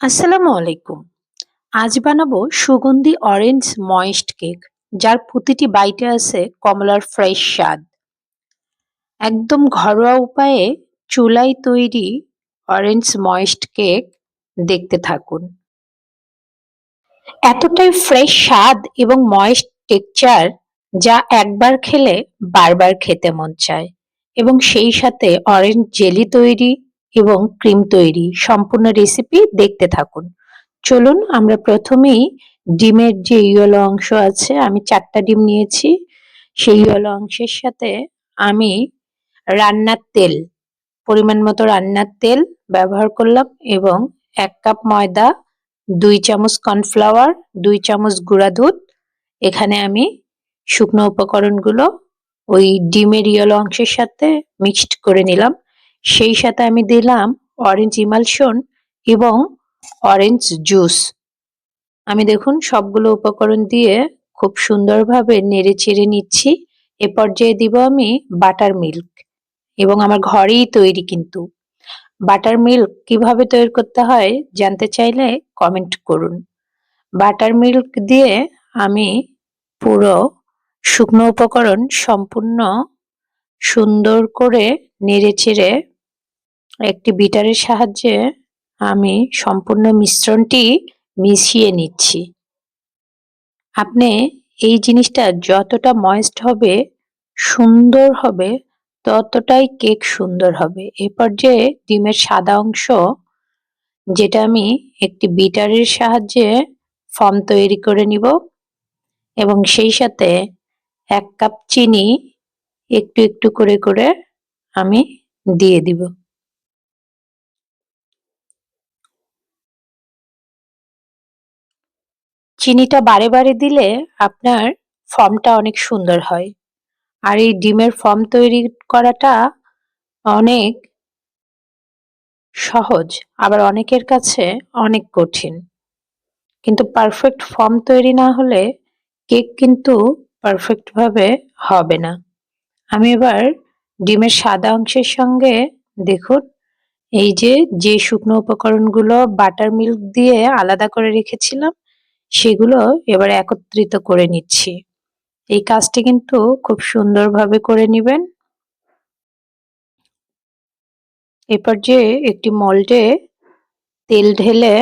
আসসালামু আলাইকুম। আজ বানাবো সুগন্ধি অরেঞ্জ ময়েস্ট কেক যার প্রতিটি বাইটে আছে কমলার ফ্রেশ স্বাদ। একদম ঘরোয়া উপায়ে চুলায় তৈরি অরেঞ্জ ময়েস্ট কেক দেখতে থাকুন। এতটাই ফ্রেশ স্বাদ এবং ময়েস্ট টেকচার যা একবার খেলে বারবার খেতে মন চায় এবং সেই সাথে অরেঞ্জ জেলি তৈরি এবং ক্রিম তৈরি সম্পূর্ণ রেসিপি দেখতে থাকুন। চলুন, আমরা প্রথমেই ডিমের যে ইয়েলো অংশ আছে, আমি চারটা ডিম নিয়েছি। সেই ইয়েলো অংশের সাথে আমি রান্নার তেল, পরিমাণ মতো রান্নার তেল ব্যবহার করলাম এবং এক কাপ ময়দা, দুই চামচ কর্নফ্লাওয়ার, দুই চামচ গুঁড়া দুধ। এখানে আমি শুকনো উপকরণগুলো ওই ডিমের ইয়েলো অংশের সাথে মিক্সড করে নিলাম। সেই সাথে আমি দিলাম অরেঞ্জ ইমালশন এবং অরেঞ্জ জুস আমি দেখুন সবগুলো উপকরণ দিয়ে খুব সুন্দরভাবে নেড়ে চেড়ে নিচ্ছি। এ পর্যায়ে দিব আমি বাটার মিল্ক এবং আমার ঘরেই তৈরি কিন্তু। বাটার মিল্ক কীভাবে তৈরি করতে হয় জানতে চাইলে কমেন্ট করুন। বাটার মিল্ক দিয়ে আমি পুরো শুকনো উপকরণ সম্পূর্ণ সুন্দর করে নেড়ে চেড়ে একটি বিটারের সাহায্যে আমি সম্পূর্ণ মিশ্রণটি মিশিয়ে নিচ্ছি। আপনি এই জিনিসটা যতটা ময়েস্ট হবে, সুন্দর হবে, ততটাই কেক সুন্দর হবে। এ পর্যায়ে ডিমের সাদা অংশ, যেটা আমি একটি বিটারের সাহায্যে ফর্ম তৈরি করে নিব এবং সেই সাথে এক কাপ চিনি একটু একটু করে করে আমি দিয়ে দিব। চিনিটা বারে বারে দিলে আপনার ফর্মটা অনেক সুন্দর হয়। আর এই ডিমের ফর্ম তৈরি করাটা অনেক সহজ, আবার অনেকের কাছে অনেক কঠিন। কিন্তু পারফেক্ট ফর্ম তৈরি না হলে কেক কিন্তু পারফেক্টভাবে হবে না। আমি এবার ডিমের সাদা অংশের সঙ্গে দেখুন, এই যে যে শুকনো উপকরণগুলো বাটার মিল্ক দিয়ে আলাদা করে রেখেছিলাম সেগুলো এবার একত্রিত করে নিচ্ছি। এই কাজটি কিন্তু খুব সুন্দরভাবে করে নেবেন। এরপর যে একটি মল্ডে তেল ঢেলে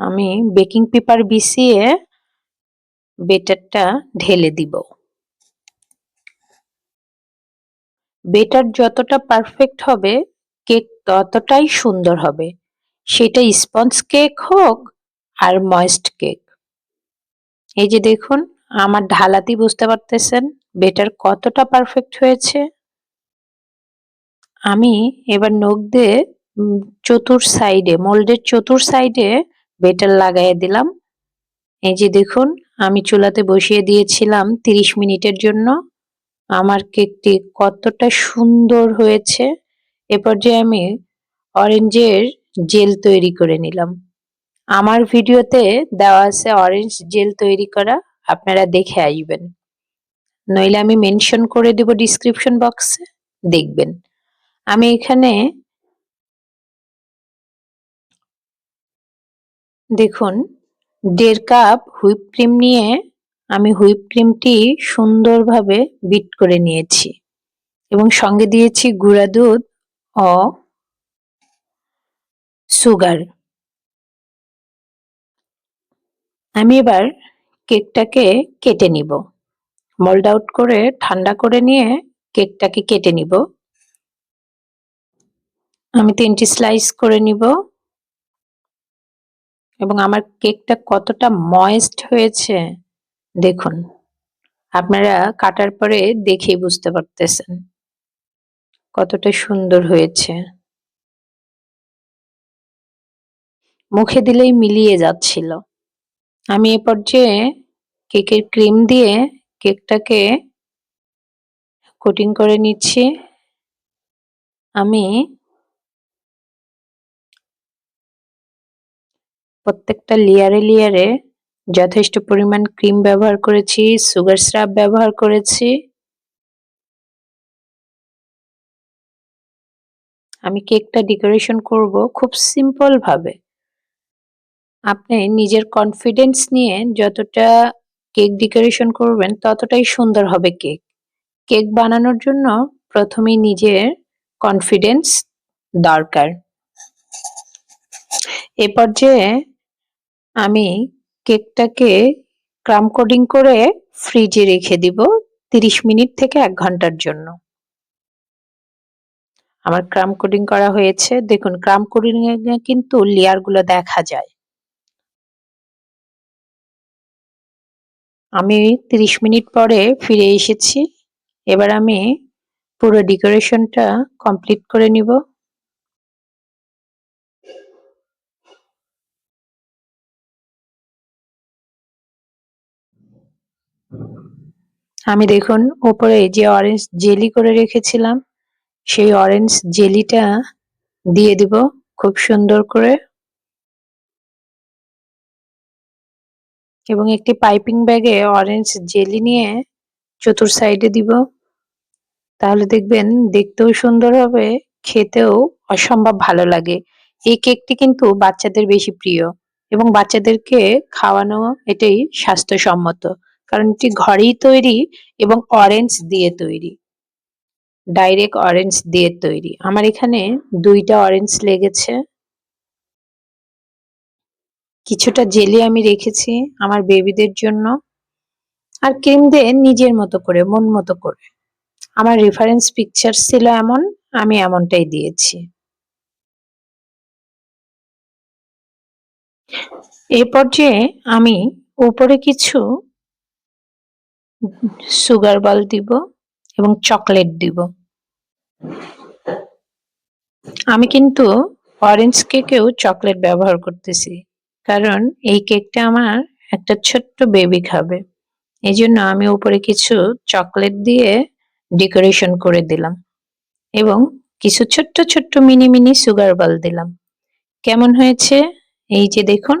আমি বেকিং পেপার বিছিয়ে বেটারটা ঢেলে দিব। বেটার যতটা পারফেক্ট হবে, কেক ততটাই সুন্দর হবে। সেটা স্পঞ্জ কেক হোক আর ময়েস্ট কেক এই যে দেখুন, আমার ঢালাতি বুঝতে পারতেছেন বেটার কতটা পারফেক্ট হয়েছে। আমি এবার নখ দিয়ে চতুর সাইডে মোল্ডের চতুর সাইডে বেটার লাগাই দিলাম। এই যে দেখুন, আমি চুলাতে বসিয়ে দিয়েছিলাম তিরিশ মিনিটের জন্য। আমার কেকটি কতটা সুন্দর হয়েছে। এরপর যে আমি অরেঞ্জের জেল তৈরি করে নিলাম। আমার ভিডিওতে দেওয়া আছে অরেঞ্জ জেল তৈরি করা, আপনারা দেখে আসবেন। নইলে আমি মেনশন করে দেব ডিসক্রিপশন বক্সে দেখবেন। আমি এখানে দেখুন, দেড় কাপ হুইপ ক্রিম নিয়ে আমি হুইপ ক্রিমটি সুন্দরভাবে বিট করে নিয়েছি এবং সঙ্গে দিয়েছি গুঁড়া দুধ ও সুগার। আমি এবার কেকটাকে কেটে নিব। মোল্ড আউট করে, ঠান্ডা করে নিয়ে কেকটাকে কেটে নিব। আমি তিনটি স্লাইস করে নিব। এবং আমার কেকটা কতটা ময়েস্ট হয়েছে, দেখুন। আপনারা কাটার পরে দেখেই বুঝতে পারতেছেন কতটা সুন্দর হয়েছে। মুখে দিলেই মিলিয়ে যাচ্ছিল। আমি এ পর্যায়ে কেকের ক্রিম দিয়ে কেকটাকে কোটিং করে নিচ্ছি। আমি প্রত্যেকটা লেয়ারে লেয়ারে যথেষ্ট পরিমাণ ক্রিম ব্যবহার করেছি, সুগার স্রাব ব্যবহার করেছি। আমি কেকটা ডেকোরেশন করব খুব সিম্পল ভাবে আপনি নিজের কনফিডেন্স নিয়ে যতটা কেক ডেকোরেশন করবেন, ততটাই সুন্দর হবে কেক কেক বানানোর জন্য প্রথমেই নিজের কনফিডেন্স দরকার। এ পর্যায়ে আমি কেকটাকে ক্রাম কোডিং করে ফ্রিজে রেখে দিব তিরিশ মিনিট থেকে এক ঘণ্টার জন্য। আমার ক্রাম কোডিং করা হয়েছে। দেখুন ক্রাম কোডিং কিন্তু লেয়ারগুলো দেখা যায়। আমি তিরিশ মিনিট পরে ফিরে এসেছি। এবার আমি পুরো ডেকোরেশনটা কমপ্লিট করে নিব। আমি দেখুন ওপরে যে অরেঞ্জ জেলি করে রেখেছিলাম, সেই অরেঞ্জ জেলিটা দিয়ে দিব খুব সুন্দর করে। এবং একটি পাইপিং ব্যাগে অরেঞ্জ জেলি নিয়ে চতুর সাইডে দিব। তাহলে দেখবেন দেখতেও সুন্দর হবে, খেতেও অসম্ভব ভালো লাগে। এই কেকটি কিন্তু বাচ্চাদের বেশি প্রিয় এবং বাচ্চাদেরকে খাওয়ানো এটাই স্বাস্থ্যসম্মত। কারণ এটি ঘরেই তৈরি এবং অরেঞ্জ দিয়ে তৈরি। ডাইরেক্ট অরেঞ্জ দিয়ে তৈরি। আমার এখানে দুইটা অরেঞ্জ লেগেছে। কিছুটা জেলি আমি রেখেছি আমার বেবিদের জন্য। আর ক্রিম দিয়ে নিজের মতো করে, মন মতো করে। আমার রেফারেন্স পিকচার ছিল এমন, আমি এমনটাই দিয়েছি। এ পর্যায়ে আমি উপরে কিছু সুগার বল দিব এবং চকলেট দিব। আমি কিন্তু অরেঞ্জ কেকেও চকলেট ব্যবহার করতেছি। কারণ এই কেকটা আমার একটা ছোট্ট বেবি খাবে। এই জন্য আমি উপরে কিছু চকলেট দিয়ে ডেকোরেশন করে দিলাম এবং কিছু ছোট্ট ছোট্ট মিনি মিনি সুগার বল দিলাম। কেমন হয়েছে? এই যে দেখুন।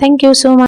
Thank you so much